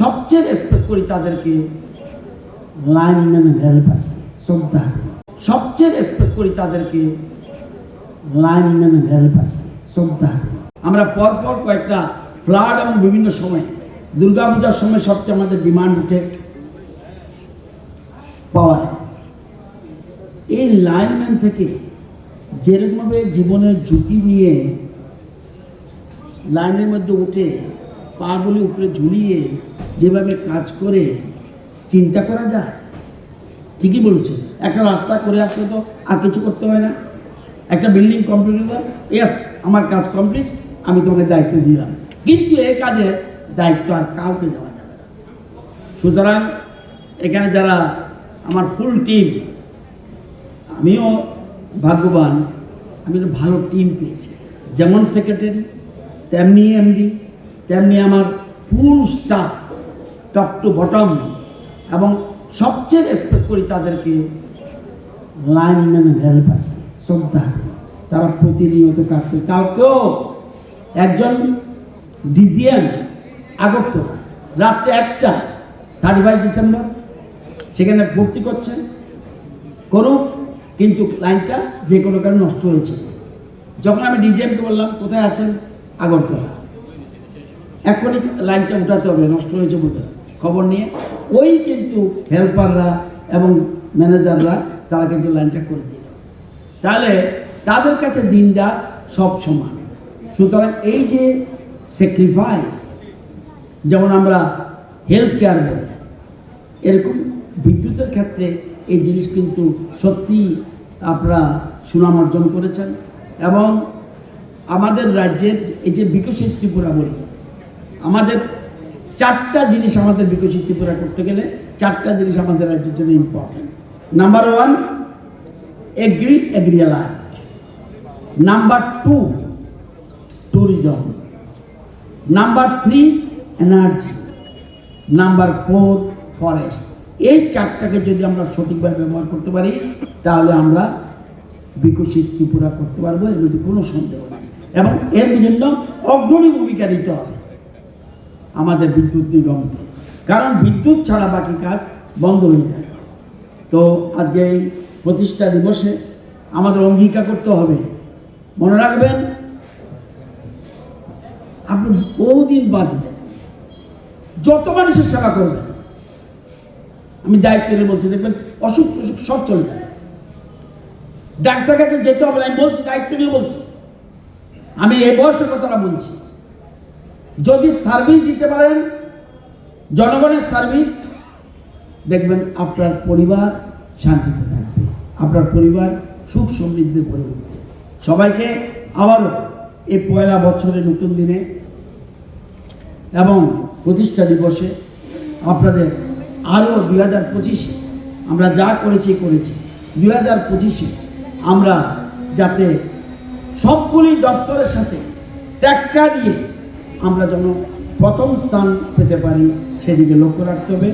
সবচেয়ে রেসপেক্ট করি তাদেরকে লাইনম্যান হেল্পার শ্রদ্ধা। সবচেয়ে রেসপেক্ট করি তাদেরকে লাইনম্যান হেল্পার শ্রদ্ধা। আমরা পরপর কয়েকটা ফ্লাড এবং বিভিন্ন সময় দুর্গাপূজার সময় সবচেয়ে আমাদের ডিমান্ড উঠে পাওয়ার এই লাইনম্যান থেকে যেরকমভাবে জীবনের ঝুঁকি নিয়ে লাইনের মধ্যে উঠে পাগুলি উপরে ঝুলিয়ে যেভাবে কাজ করে চিন্তা করা যায়, ঠিকই বলছে একটা রাস্তা করে আসলে তো আর কিছু করতে হয় না। একটা বিল্ডিং কমপ্লিট হলো ইয়েস আমার কাজ কমপ্লিট আমি তোমাকে দায়িত্ব দিলাম। কিন্তু এই কাজের দায়িত্ব আর কাউকে দেওয়া যাবে না। সুতরাং এখানে যারা আমার ফুল টিম আমিও ভাগ্যবান, আমি একটা ভালো টিম পেয়েছি। যেমন সেক্রেটারি তেমনি এমডি তেমনি আমার full staff top to bottom, এবং সবচেয়ে রেসপেক্ট করি তাদেরকে লাইনম্যান হেল্পার শ্রদ্ধা। তারা প্রতিনিয়ত কাজ করে। কালকেও একজন ডিজিএম আগরতলা রাত্রে একটা থার্টি ফাইভ ডিসেম্বর, সেখানে ভর্তি করছেন করুক, কিন্তু লাইনটা যে কোনো কারণে নষ্ট হয়েছে। যখন আমি ডিজিএমকে বললাম, কোথায় আছেন? আগরতলা। এখনই লাইনটা উঠাতে হবে, নষ্ট হয়েছে বোধহয়। খবর নিয়ে ওই কিন্তু হেল্পাররা এবং ম্যানেজাররা তারা কিন্তু লাইনটা করে দিল। তাহলে তাদের কাছে দিনটা সব সমান। সুতরাং এই যে স্যাক্রিফাইস যেমন আমরা হেলথ কেয়ার বলি, এরকম বিদ্যুতের ক্ষেত্রে এই জিনিস কিন্তু সত্যি আপনারা সুনাম অর্জন করেছেন এবং আমাদের রাজ্যের এই যে বিকশিত ত্রিপুরা বলি, আমাদের চারটা জিনিস আমাদের বিকশিত ত্রিপুরা করতে গেলে চারটা জিনিস আমাদের রাজ্যের জন্য important number one agri এগ্রিয়ালাইট number two tourism number three energy number four forest এই চারটাকে যদি আমরা সঠিকভাবে ব্যবহার করতে পারি, তাহলে আমরা বিকশিত ত্রিপুরা করতে পারব, এর মধ্যে কোনো সন্দেহ নাই। এবং এর জন্য অগ্রণী ভূমিকা নিতে হবে। আমাদের বিদ্যুৎ নিগমকে কারণ বিদ্যুৎ ছাড়া বাকি কাজ বন্ধ হয়ে যায়। তো আজকে এই প্রতিষ্ঠা দিবসে আমাদের অঙ্গীকার করতে হবে। মনে রাখবেন, আপনি বহুদিন বাঁচবেন। যত মানুষের সেবা করবেন, আমি দায়িত্ব নিয়ে বলছি, দেখবেন অসুখ টসুখ সব চলে যাবে। ডাক্তার কাছে যেতে হবে না, আমি বলছি, দায়িত্ব নিয়ে বলছি। আমি এই বয়সের কথাটা বলছি। যদি সার্ভিস দিতে পারেন, জনগণের সার্ভিস দেখবেন আপনার পরিবার শান্তিতে থাকবে, আপনার পরিবার সুখ সমৃদ্ধিতে করে উঠবে। সবাইকে আবারও এই পয়লা বছরের নতুন দিনে এবং প্রতিষ্ঠা দিবসে আপনাদের আরও দুই হাজার পঁচিশে আমরা যা করেছি করেছি। দুই হাজার পঁচিশে আমরা যাতে সবগুলি দপ্তরের সাথে ট্যাক্কা দিয়ে আমরা যেন প্রথম স্থান পেতে পারি সেদিকে লক্ষ্য রাখতে হবে।